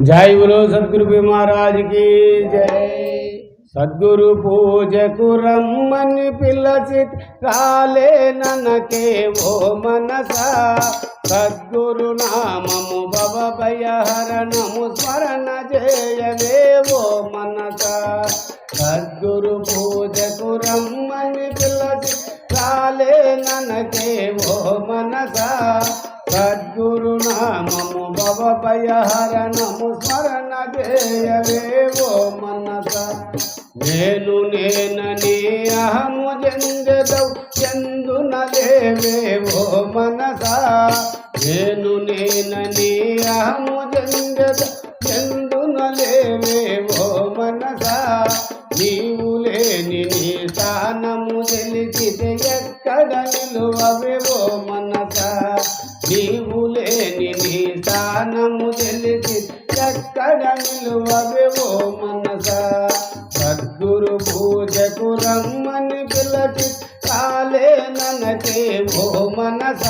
జై బులో సద్గురు మహారాజుకి జై. సద్గురు పూజకు రమ్మని పిలచి రాలే ననకే ఓ మనసా. సద్గురు నామము భవ భయహరణము స్మరణ చేయవే ఓ మనసా. సద్గురు పూ నామము భవ భయహరణము స్మరణ చేయవే ఓ మనస. నేను నేనని అహము జంజదౌ చందున లేవే మనస. నేను నేనని అహము జంజదౌ చందున లేవే మనస. నీవు లేని నీ స్థానము తెలిసితే ఎక్కడ నిలువవేవో ఓ మనస. నీవు లేని నీ స్థానము తెలిసి ఎక్కడ నిలువవో మనస? సద్గురు పూజకు రమ్మని పిలచి కాలే ననకే ఓ మనస?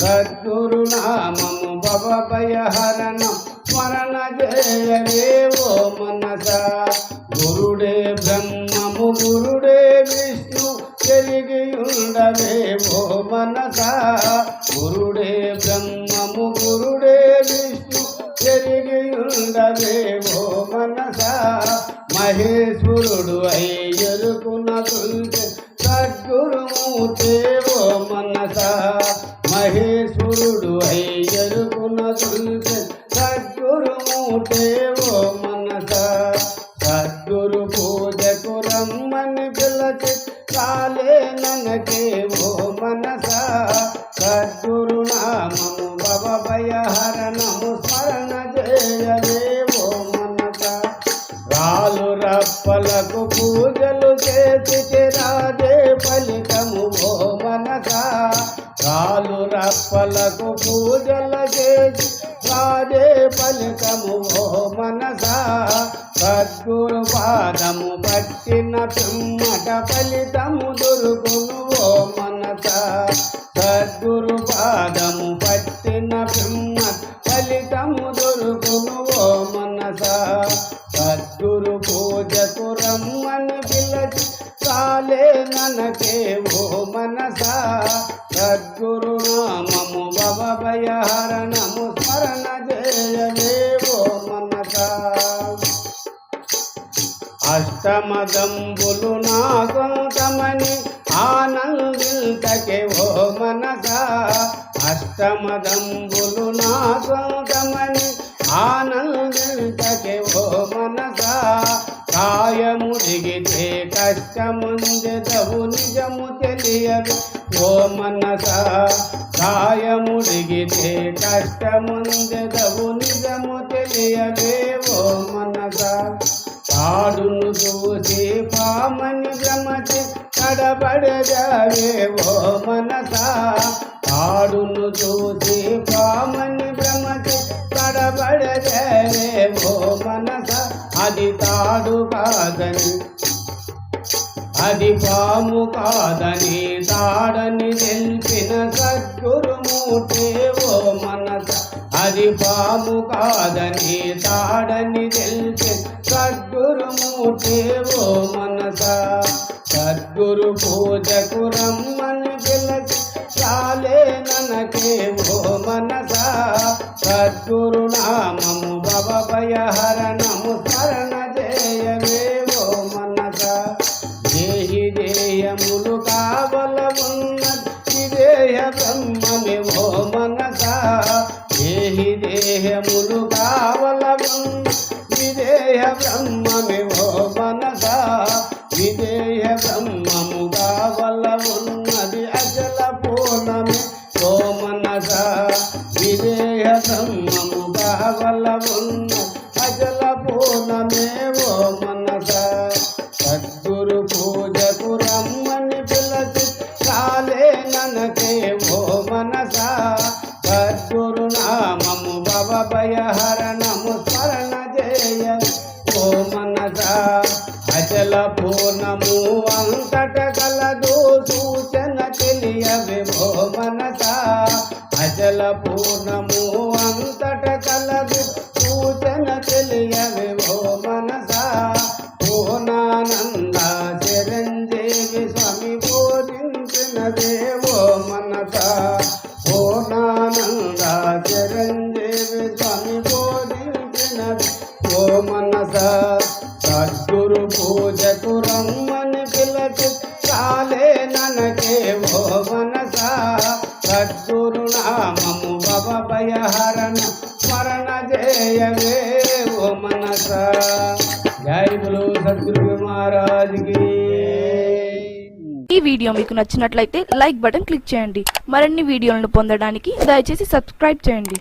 సద్గురు నామము భవ భయహరణం స్మరణ జయవే ఓ మనస? గురుడే బ్రహ్మము గురుడే విష్ణు తెలిగి ఉండవేమో మనస. గురుడే బ్రహ్మము గురుడే విష్ణు తెలిగి ఉండవేమో మనస. మహేశ్వరుడు అయ్యరుకున తుల్సే సద్గురుమూర్తే ఓ మనస. మహేశ్వరుడు అయ్యరుకున తుల్సే సద్గురుమూర్తే సద్గురునామము భవ భయహరణము స్మరణ చేయవే ఓ మనస. రాలు రప్పలకు పూజలు చేసి రాజే ఫలితము ఓ మనక రాలు రప్పలకు పూజలు చేసి రాజే ఫలితము ఓ మనక సద్గురు పాదము పట్టిన పిమ్మట ఫలితము దొరుకును ఓ మనక సద్గురు పాదము పట్టిన బ్రహ్మ ఫలితము దొరుకును ఓ మనస. సద్గురు పూజకు రమ్మని పిలచి కాలే ననకే ఓ మనస. సద్గురు నామము భవ భయహరణము స్మరణ జయవే ఓ మనస. అష్టమదంబులు నా సొంతమని ఆనందింతకే అనగా అష్టమదంబులు నా సొంతమని ఆనందింతకే ఓ మనగా మనస కాయముడిగితే కష్టముందెదవు నిజము తెలియదు ఓ మనస. కాయముడిగితే కష్టముందెదవు నిజము తెలియదే ఓ మనస. తాడును చూసి పామని భ్రమచి కడబడజావే ఓ మనస. ఆడును చూసి పామని భ్రమచి కడబడజావే ఓ మనస. అది తాడు కాదని అది పాము కాదని తాడని తెలిపిన సద్గురుమూర్తే ఓ మనస. అది పాము కాదని తాడని తెలిపి సద్గురుమూర్తే ఓ మనస. గురు పూజకు రమ్మని పిలచి చాలే ననకే ఓ మనసా. సద్గురు నామము భవ భయహరణము స్మరణ జయవే ఓ మనస. దేహి దేయములు కావల ఉన్నది విదేహ బ్రహ్మమే ఓ మనస. దేహి దేహములు కావల ఉన్న విదేహ బ్రహ్మ ఓ మనస సద్గురు భవ భయహరణము స్మరణ చేయ ఓ మనస అచల పూర్ణము అంతట కలదు సూచన ఓ అచల పూర్ణము సద్గురు పూజకు రమ్మని పిలకు చాలే ననకే ఓ మనస సద్గురు నామము భవ భయహరణ స్మరణ జయవే ఓ మనస. జై గురు సద్గురు మహారాజ్కి. ఈ వీడియో మీకు నచ్చినట్లయితే లైక్ బటన్ క్లిక్ చేయండి. మరిన్ని వీడియోలను పొందడానికి దయచేసి సబ్స్క్రైబ్ చేయండి.